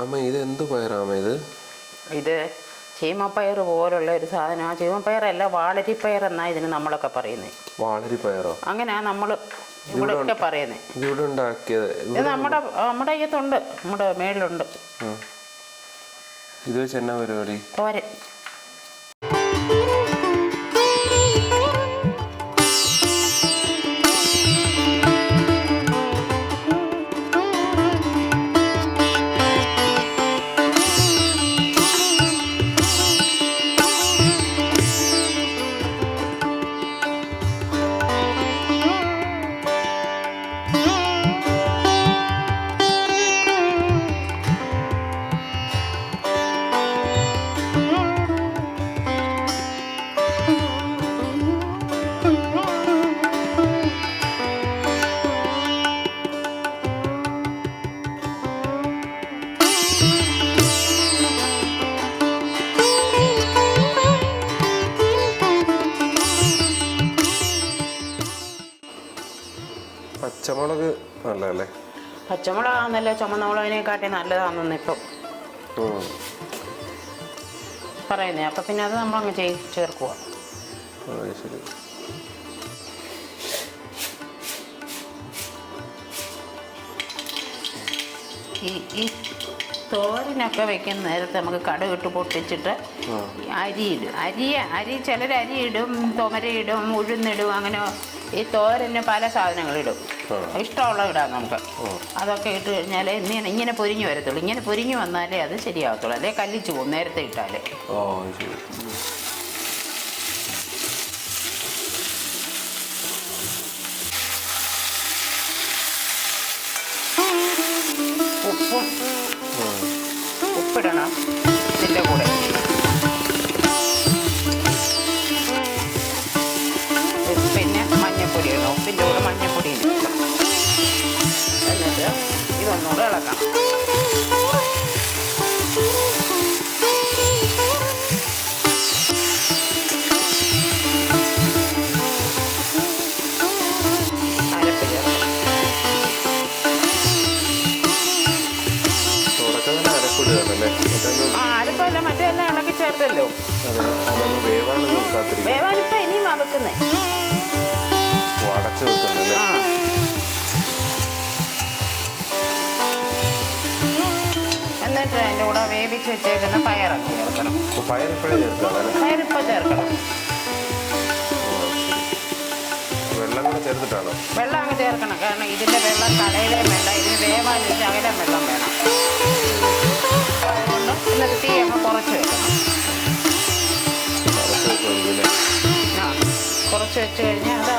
അമ്മ ഇത് എന്ത് പയറാമ ഇത്? ഇത് ചീമപ്പയർ പോലുള്ള ഒരു സാധനം. ആ ചീമപ്പയറല്ല വാളരിപ്പയർ എന്നാ ഇതിന് നമ്മളൊക്കെ പറയുന്നത് വാളരി പയറോ അങ്ങനെയാ നമ്മൾ ഇവിടെയൊക്കെ പറയുന്നത് ഇവിടെ ഉണ്ടാക്കിയത്. ഇത് നമ്മുടെ നമ്മുടെ അയ്യത്തുണ്ട്. നമ്മുടെ മേളിലുണ്ട്. ഇത് വെച്ച് എന്നാ പരിപാടി? തോരൻ. പച്ചമുളക് നല്ലതല്ലേ? പച്ചമുളകാന്നല്ലോ ചുമന്ന മുളകിനെക്കാട്ടി നല്ലതാണെന്ന് ഇപ്പം. പറയുന്നേ. പറയുന്നത് അപ്പം പിന്നെ അത് നമ്മളങ്ങ് ചെയ് ചേർക്കുക ആ, ശരി. ഈ ഈ തോരനൊക്കെ വെക്കുന്ന നേരത്തെ നമുക്ക് കടുകിട്ട് പൊട്ടിച്ചിട്ട് അരിയിടും. അരി അരി ചിലർ അരിയിടും തുമരയിടും ഉഴുന്നിടും അങ്ങനെ ഈ തോരന് പല സാധനങ്ങളിടും. ഇടും ഇഷ്ടമുള്ള ഇടാം നമുക്ക് അതൊക്കെ ഇട്ട് കഴിഞ്ഞാൽ ഇങ്ങനെ ഇങ്ങനെ പൊരിഞ്ഞു വരത്തുള്ളൂ. ഇങ്ങനെ പൊരിഞ്ഞു വന്നാലേ അത് ശരിയാവത്തുള്ളൂ. അല്ലെ കല്ലിച്ചു പോകും നേരത്തെ ഇട്ടാൽ ഉപ്പിടണം ഇതിന്റെ കൂടെ. ആ അരപ്പല്ല മറ്റേ എല്ലാം ഇളക്കി ചേർത്തല്ലോ. വേവാനിപ്പം ഇനിയും വെക്കുന്നേ അടച്ചു വെക്കുന്നല്ലേ എന്നിട്ട് അതിന്റെ കൂടെ വേവിച്ച് വെച്ചേക്കുന്ന പയറൊക്കെ ചേർക്കണം. പയറിപ്പോഴേ ചേർക്കാണല്ലേ പയറിപ്പോൾ ചേർക്കണം. വെള്ളം കൂടെ ചേർത്തിട്ടാണോ? വെള്ളം അങ്ങ് ചേർക്കണം കാരണം ഇതിന്റെ വെള്ളം കളയിലേ വേണ്ട ഇതിന് വേവാൻ അകലം വെള്ളം വേണം. അതുകൊണ്ട് എന്നിട്ട് തീ അങ്ങ് കുറച്ച്. കുറച്ച് വെച്ച് കഴിഞ്ഞാൽ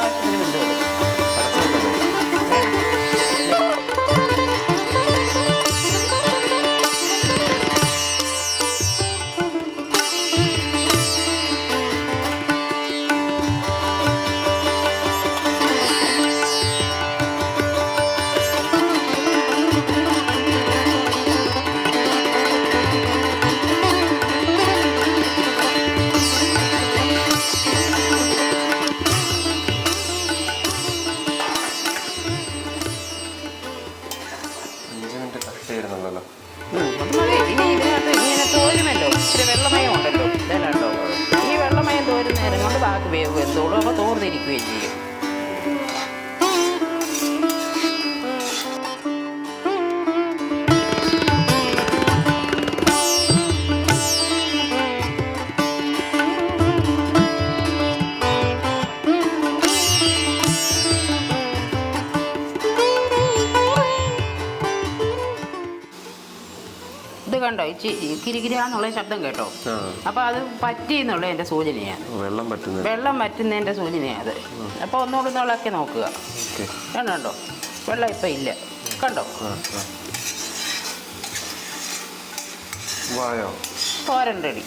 അഞ്ച് കറക്റ്റ് ഇതല്ലോ ഈ വെള്ളമയം തോരുന്ന നേരം കൊണ്ട് ബാക്കി വേവ് എന്തോളും അപ്പോൾ തോർന്നിരിക്കുകയും ചെയ്യും. കണ്ടോ? കിരികിരാന്നുള്ള ശബ്ദം കേട്ടോ. അപ്പൊ അപ്പോൾ അത് പറ്റി എന്നുള്ള എന്റെ സൂചനയാണ് വെള്ളം പറ്റുന്ന വെള്ളം വറ്റുന്നതിന്റെ സൂചനയാണ് അത്. അപ്പോൾ ഒന്നുകൂടി ഒന്ന് നോക്കുക. കണ്ടോ വെള്ളം ഇപ്പം ഇല്ല. കണ്ടോ? വായോ. തോരൻ റെഡി.